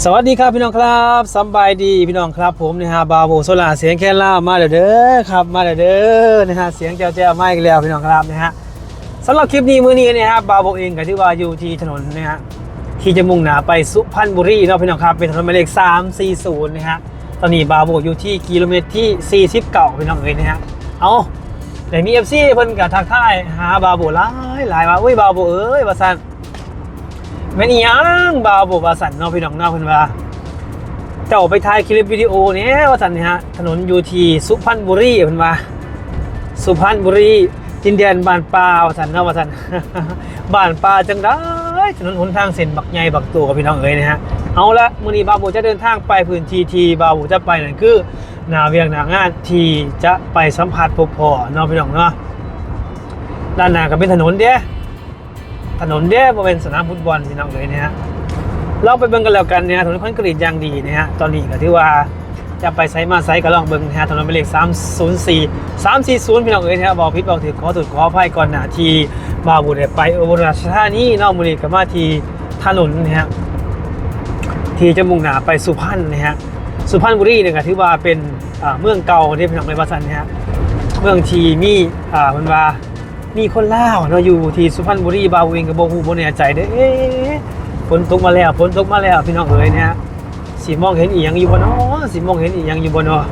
สวัสดีครับพี่น้องครับสบายดีพี่น้องครับ ผมนะฮะบาโบโซลาเสียงแค่ล่ามาเด้อเด้อครับมาเด้อเด้อนะฮะเสียงแจ้วแจ้วมาอีกแล้วพี่น้องครับนะฮะสำหรับคลิปนี้มื้อนี้นะฮะบาโบเองก็ที่ว่าอยู่ที่ถนนนะฮะที่จะมุ่งหน้าไปสุพรรณบุรีเนาะพี่น้องครับเป็นถนนหมายเลข340นะฮะตอนนี้บาโบอยู่ที่กิโลเมตรที่49พี่น้องเอ้ยนะฮะเอาแต่มี FC เพิ่นก็ทักทายหาบาโบหลายหลายว่าอุ้ยบาโบเอ้ยว่าซั่น แม่นอียังบาวบวาสันนาะพี่น้องนาะเพิ่อนว่าเจ้าไปถ่ายคลิปวิดีโอเนี้ยว่าสันเนี่ยฮะถนนยูทีสุพรรณบุรีเพิ่อนว่าสุพรรณบุรีดินแดนบ้านป่าว่าสันนาะว่าสันบ้านป่าจังได้ถนนหนทางเส้นบักใหญ่บักตัวกับพี่น้องเอ้ยนะฮะเอาละมื้อนี้บาวโบจะเดินทางไปพื้นที่ที่บาวโบจะไปนั่นคือหนาเวียงหนางานที่จะไปสัมผัสพบพ่อเนาะพี่น้องเนาะด้านหน้าก็เป็นถนนเด้ ถนนเด้บริเวณสนามฟุตบอลพี่น้องเลยนะฮะเราไปเบิ่งกันแล้วกันเนี่ยถนนคอนกรีตยางดีนะฮะตอนนี้ก็ถือว่าจะไปไซมาไซส์ก็ลองเบิ่งนะฮะถนนหมายเลข304 340พี่น้องเอ้ยนะฮะบอกพิษบอกถือขอถูกขออภัยก่อนหน้าที่บาบุได้ไปอุบลราชธานีนอกมือนี้ก็มาที่ถนนนะฮะที่จะมุ่งหน้าไปสุพรรณนะฮะสุพรรณบุรีเนี่ยก็ถือว่าเป็นเมืองเก่าที่พี่น้องในภาษานะฮะเมืองทีมีอ่ามันว่า มีคนล่าวเนาอยู่ที่สุพรรณบุรีบาวเองกับโบฮูโบเนี่ยใจเด้อเอ๊ะฝนตกมาแล้วฝนตกมาแล้วพี่น้องเอ๋ยเนี่ยสีมองเห็นอีหยังอยู่บ่เนาะสีมองเห็นอีหยังอยู่บ่เนาะ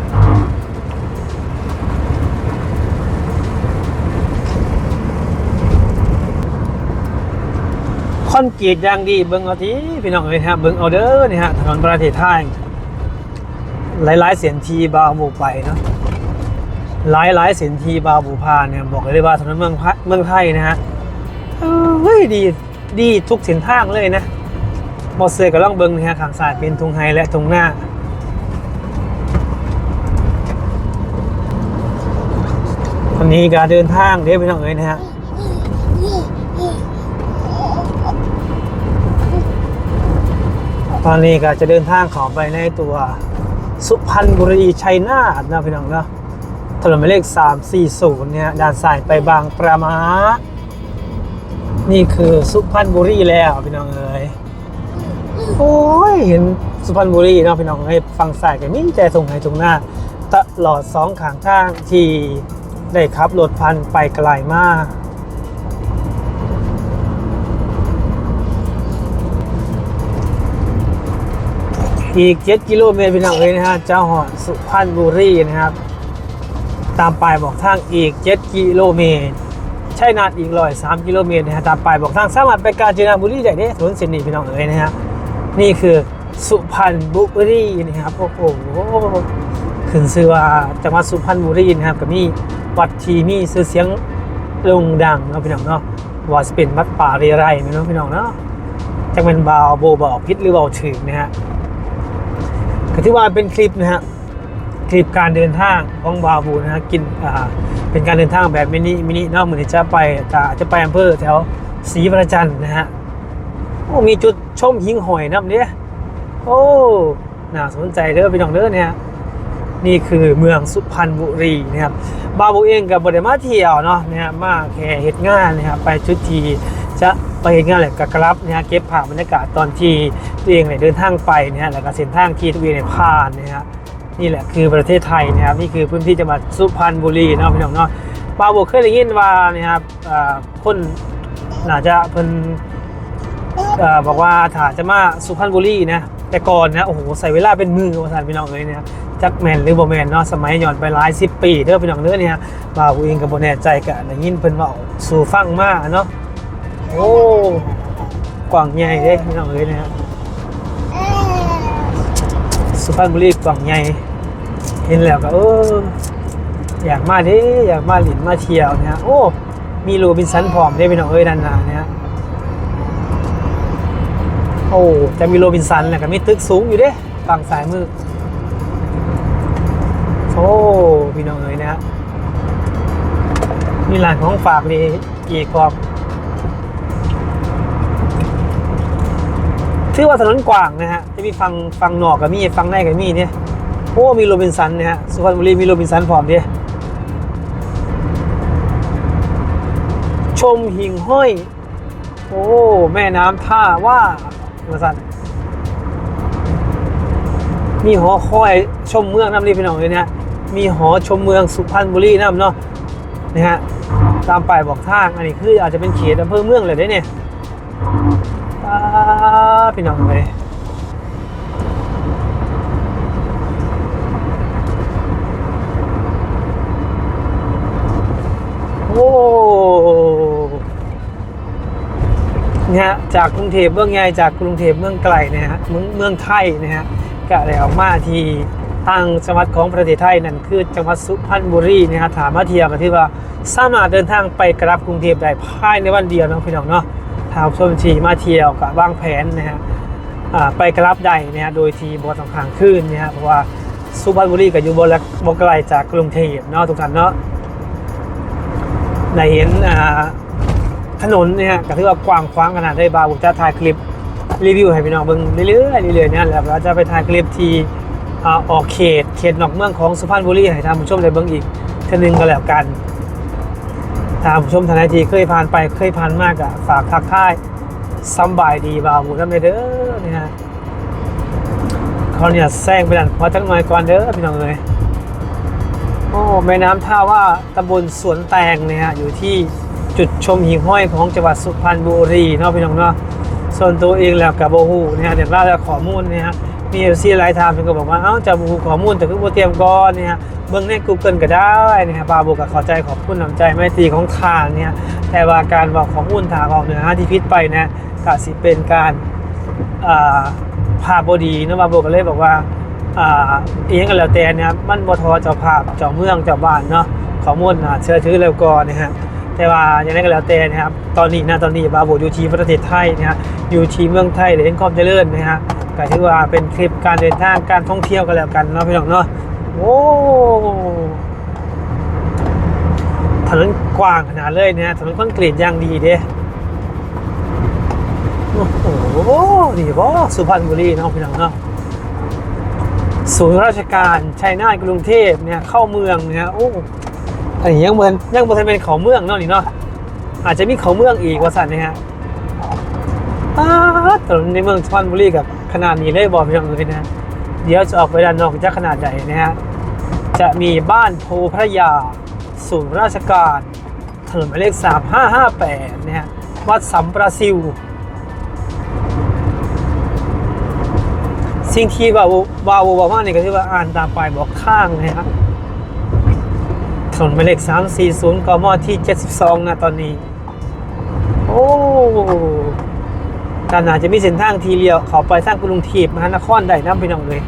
คอนกรีตอย่างดีเบิ่งเอาทีพี่น้องเอ๋ยฮะเบิ่งเอาเด้อนี่ฮะถนนประเทศไทยหลายๆเสียนทีบาวหมู่ไปเนาะ หลายหลายสินทีบาวบูพาเนี่ยบอกเลยว่าถนนเมืองเมืองไทยนะฮะเฮ้ยดีดีทุกเส้นทางเลยนะบอเซอร์กับล่องเบิงนะฮะขางซ้ายเป็นทุงไฮและทุงหน้าวันนี้การเดินทางเดี๋ยวไปน้องเอ๋ยนะฮะตอนนี้ก็จะเดินทางขอไปในตัวสุพรรณบุรีชัยนาทนะพี่น้องเนาะ ถนนหมายเลข 340 เนี่ยด้านซ้ายไปบางประมา นี่คือสุพรรณบุรีแล้วพี่น้องเอ๋ยโอ้ยเห็นสุพรรณบุรีเนาะพี่น้องเอ้ยฟังสายกันนี่ใจส่งให้ตรงหน้า ตลอดสองขางทางที่ได้ขับรถพันไปไกลมากอีก 7 กิโลเมตรพี่น้องเอ้ยนะฮะเจ้าหอดสุพรรณบุรีนะครับ ตามป้ายบอกทางอีก 7 กิโลเมตรใช่นาดอีกร้อยสามกิโลเมตรนะฮะตามป้ายบอกทางสามารถไปกาญจนบุรีได้เด้ถนนเส้นนี้พี่น้องเอ๋ยนะฮะนี่คือสุพรรณบุรีนะครับโอ้โหขึ้นชื่อว่าจังหวัดสุพรรณบุรีนะครับก็มีวัดที่มีชื่อเสียงโด่งดังเนาะพี่น้องเนาะว่าจะเป็นวัดป่าเรไรไหมเนาะพี่น้องเนาะจังเป็นบาวโบบอกพิษหรือเบาถึงนะฮะก็ที่ว่าเป็นคลิปนะฮะ ทริปการเดินทางของบาบูนะฮะกินอ่าเป็นการเดินทางแบบมินิมินิเนอกเหมือนจะไปจะจะไปอำเภอแถวศรีประจันนะฮะโอ้มีจุดชมหิงหอยน้ำเนี่ยโอ้น่าสนใจเด้อพี่น้องเด้อเนี่ยนี่คือเมืองสุพรรณบุรีนะครับบาบูเองกับบไดมาเที่ยวเนาะนะฮะมาแค่เหตุงานนะครับไปชุดทีจะไปเหตุงานแหละกกรับนะฮะเก็บภาพบรรยากาศตอนที่ตัวเองเนี่ยเดินทางไปนะฮะแล้วก็เส้นทางที่ตัวเองเนี่ยผ่านนะฮะ นี่แหละคือประเทศไทยนะครับนี่คือพื้นที่จังหวัดสุพรรณบุรีเนาะพี่น้องเนาะปาโบเคยได้ยินว่านะครับอ่าคนน่าจะเพิ่นอ่อบอกว่าถ้าจะมาสุพรรณบุรีนะแต่ก่อนนะโอ้โหใส่เวลาเป็นมือว่าสันพี่น้องเลยเนี่ยจักแมนหรือบ่แมนเนาะสมัยย้อนไปหลายสิบปีเด้อพี่น้องเด้อเนี่ยปาโบเองก็บ่แน่ใจกะได้ยินเพิ่นว่าสู่ฟังมาเนาะโอ้กว้างใหญ่เด้พี่น้องเอ้ยนะสุพรรณบุรีกล่องใหญ่ เห็นแล้วก็เอออยากมาดิอยากมาหลินมาเที่ยวเนี่ยโอ้ มีโรบินสันพร้อมได้เป็นน้องเอ้ยด้านหน้าเนี่ยโอ้จะมีโรบินสันแหละก็มีตึกสูงอยู่เด้ฝั่งซ้ายมือโอ้พี่น้องเอ้ยนะฮะมีร้านของฝากเลยอีกกรอบชื่อว่าถนนกว้างนะฮะจะมีฟังฟังนอกกับมีฟังในกับมีเนี่ย โอ้มีโรบินสันนะฮะสุพรรณบุรีมีโรบินสันพร้อมดิชมหิ่งห้อย โอ้ แม่น้ำท่าว่าบริษัทมีหอคอยชมเมืองน้ำรีพี่น้องเลยนะมีหอชมเมืองสุพรรณบุรีน้ำเนาะนะฮะตามป้ายบอกทางอันนี้คืออาจจะเป็นเขตอำเภอเมืองเลยได้เนี่ยพี่น้องเลยโอ้เฮะจากกรุงเทพเมืองใหญ่จากกรุงเทพเมืองไกลนะฮะเมืองเมืองไทยนะฮะก็ได้ออกมาที่ทางจังหวัดของประเทศไทยนั่นคือจังหวัดสุพรรณบุรีนะฮะถามมาเทียบกันที่ว่าสามารถเดินทางไปกลับกรุงเทพได้ภายในวันเดียวเนาะพี่น้องเนาะทางชมชีมาเที่ยวกับวางแผนนะฮะไปกลับได้นะฮะโดยที่บอต้องค้างคืนนะฮะเพราะว่าสุพรรณบุรีกับอยู่บนและบไกลจากกรุงเทพเนาะทุกท่านเนาะได้เห็นอ่า ถนนเนี่ยก็ถือว่ากว้างขวางขนาดได้บาร์บุจะถ่ายคลิปรีวิวให้พี่น้องเบิ่งเรื่อยๆเรื่อยๆเนี่ยแล้วเราจะไปถ่ายคลิปที่ออกเขตเขตนอกเมืองของสุพรรณบุรีให้ท่านผู้ชมได้เบิ่งอีกเทีนึงก็แล้วกันท่านผู้ชมทางไหนที่เคยผ่านไปเคยผ่านมากอะฝากทักทายสบายดีบาร์บุทำไมเด้อเนี่ยฮะเขาเนี่ยแซงไปดันพอจักหน่อยก่อนเด้อพี่น้องเลยโอ้แม่น้ำท่าว่าตำบลสวนแตงเนี่ยฮะอยู่ที่ จุดชมหิ่งห้อยของจังหวัดสุพรรณบุรีเนาะพี่น้องเนาะส่วนตัวเองแล้วกับโบฮูเนี่ยฮะเดี๋ยวเราจะขอมูลเนี่ยฮะมีเอฟซีหลายทางเพิ่นก็บอกว่าเอ้าจะบูขอมูลแต่คือบ่เตรียมก่อนเนี่ยฮะเบิ่งใน Google ก็ได้เนี่ยฮะบาโบก็ข้าใจขอบคุณน้ำใจไม่ตีของทานเนี่ยแต่ว่าการบอกขอมูลทางออกเหนือฮะที่พิษไปนะก็สิเป็นการอ่าภาพบดีเนาะบาโบก็เลยบอกว่าอ่าเองก็แล้วแต่เนี่ยมันบ่ทอเจ้าภาพเจ้าเมืองเจ้าบ้านเนาะขอมูลน่าเชื่อถือแล้วก่อนนะฮะ แต่ว่าอย่างนั้นก็แล้วแต่นะครับ ตอนนี้นะตอนนี้บาโบอยู่ที่ประเทศไทยนะฮะอยู่ที่เมืองไทยเลยเห็นความเจริญนะฮะก็ถือว่าเป็นคลิปการเดินทางการท่องเที่ยวกันแล้วกันเนาะพี่น้องเนาะโอ้ถนนกว้างขนาดเลยนี่ยถนนคอนกรีตอย่างดีเด้โอ้โหนี่บ่สุพรรณบุรีเนาะพี่น้องเนาะศูนย์ราชการชัยนาทกรุงเทพเนี่ยเข้าเมืองเนี่ยโอ้ อันนี้ยังเหมือนยังบนเป็นเขาเมืองเนาะนี่เนาะอาจจะมีเขาเมืองอีกว่าสันนะฮะอ้าถนนในเมืองสุพรรณบุรีกับขนาดนี้เลยบอกพี่น้องเลยนะเดี๋ยวจะออกไปด้านนอกจะขนาดใหญ่นะฮะจะมีบ้านโพพระยาศูนย์ราชการถนนหมายเลข 3558 นะฮะ วัดสัมปราซิวสิ่งที่ว่าว่าว่าว่านี่ก็คือว่าอ่านตามปลายบอกข้างนะครับ ถนนหมายเลข340กมที่ 72 นะตอนนี้ โอ้การอาจะมีเส้นทางทีเดียวขาไปสร้างกรุงเทพมหานครได้น้ำไปน้องเลย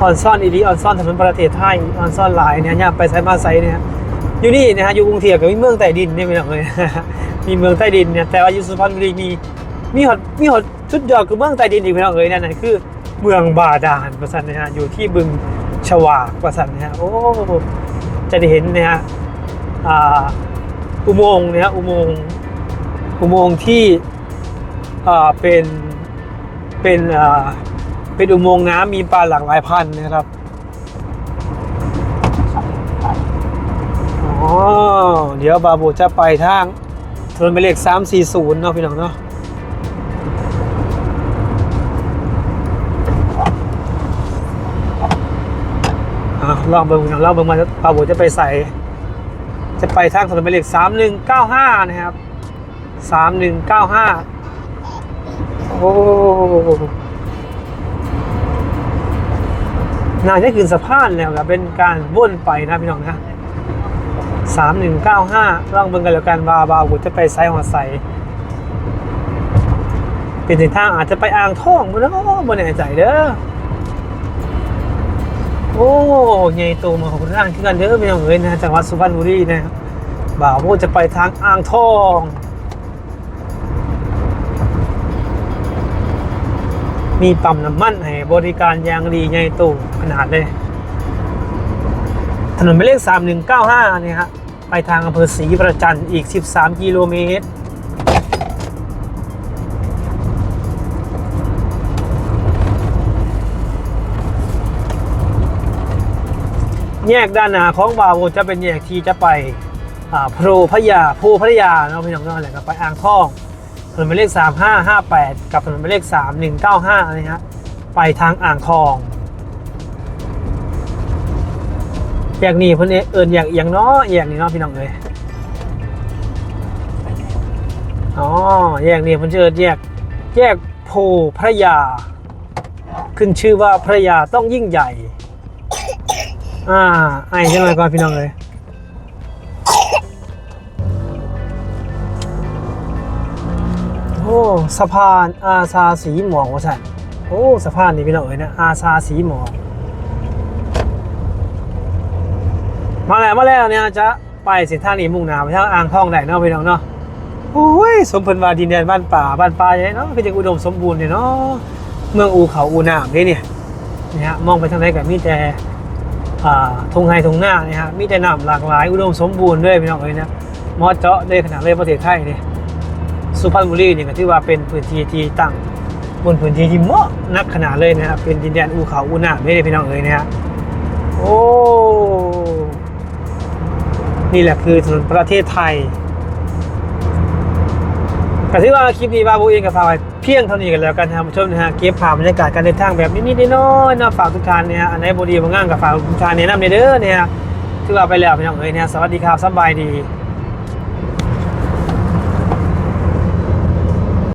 ออนซ่อนอีดีออนซ่อนถนนประเทศไทยออนซ่อนหลายเนี่ยย่าไปไซมาไซเนี่ยอยู่นี่นะฮะอยู่กรุงเทพกับมีเมืองใต้ดินเนี่ยไปน้องเลยมีเมืองใต้ดินเนี่ยแต่ว่าอยู่สุพรรณบุรีมีมีหดมีหดชุดยอดคือเมืองใต้ดินอีกพี่น้องเอ้ยนั่นนะคือเมืองบาดาลประสันนะฮะอยู่ที่บึง ฉวากประสันนะฮะโอ้จะได้เห็นนะฮะอุโมงค์นะฮะอุโมงค์อุโมงค์ที่เป็นเป็นอ่าเป็นอุโมงค์น้ำมีปลาหลากหลายพันนะครับอ๋อเดี๋ยวบาบูจะไปทางถนนหมายเลข340 เนาะพี่น้องเนาะ ลองเบิ่งพี่น้องลองเบิ่งมาปาโบจะไปใส่ จะไปทางถนนหมายเลข3195นะครับ3195โอ้น่าจะขึ้นสะพานแล้วครับเป็นการว่นไปนะพี่น้องนะสามหนึ่งเก้าห้าลองเบิ่งกันแล้วกันว่าบาวกูจะไปไซหัวใสเป็นทางอาจจะไปอ่างท่องบ่เนาะบ่แน่ใจเด้อ โอ้ใหญ่โตมาของร่างคือกันเด้อพี่น้องเอ้ยนะจังหวัดสุพรรณบุรีนะครับบ่าวโมจะไปทางอ่างทองมีปั๊มน้ำมันให้บริการยางดีใหญ่โตขนาดเลยถนนหมายเลข 3195 เนี่ยฮะ ไปทางอำเภอศรีประจันอีก 13 กิโลเมตร แยกด้านหน้าของบาวจะเป็นแยกที่จะไปโพรพระยาโพพระยาเนาะพี่น้องเนาะแหลก็ไปอ่างทองถนนหมายเลข 3558 กับถนนหมายเลข 3195นะฮะไปทางอ่างทองแยกนี่เพิ่นเอิ้นแยกอย่างเนาะแยกนี่เนาะพี่น้องเอ้ยอ๋อแยกนี่เพิ่นชื่อแยกแยกโพพระยา ขึ้นชื่อว่าพระยาต้องยิ่งใหญ่ อ่าไอ้ยังไงก่อนพี่น้องเลยโอ้สะพานอาซาสีหมองวะสันโอ้สะพานนี่พี่น้องเอ้ยนะอาซาสีหมองมาแล้วมาแล้วเนี่ยจะไปเส้นทางนี้มุ่งหน้าไปทางอ่างทองได้เนาะพี่น้องเนาะโอ้ยสมเพิ่นว่าดินแดนบ้านป่าบ้านป่าใหญ่เนาะก็จะอุดมสมบูรณ์เนี่ยเนาะเมืองอูเขาอูน้ำเด้เนี่ยนะฮะมองไปทางไหนก็มีแต่อ่ ทงไฮทงหน้านะฮะมีแต่น้ำหลากหลายอุดมสมบูรณ์ด้วยพี่น้องเอ้ยนะมอเจาะเลยขนาดเลยประเทศไทยเนี่ยสุพรรณบุรีเนี่ยก็ถือว่าเป็นพื้นที่ที่ตั้งบนพื้นที่ที่เหมาะนักขนาดเลยนะครับเป็นดินแดนอูเขาอูหนาไม่ได้พี่น้องเอ๋ยนะฮะโอ้นี่แหละคือถนนประเทศไทยแต่ที่ว่าคลิปนี้บาบูเองกับพากไป เพียงเท่านี้กันแล้วกันนะครับชมนะฮะเก็บภาพบรรยากาศการเดินทางแบบนิดๆน้อยๆนะฝากทุกท่านเนี่ยอันไหนบดีบางงานกับฝากทุกท่านแนะนำในเด้อเนี่ยถือว่าไปแล้วพี่น้องเอ้ยเนี่ยสวัสดีครับสบายดี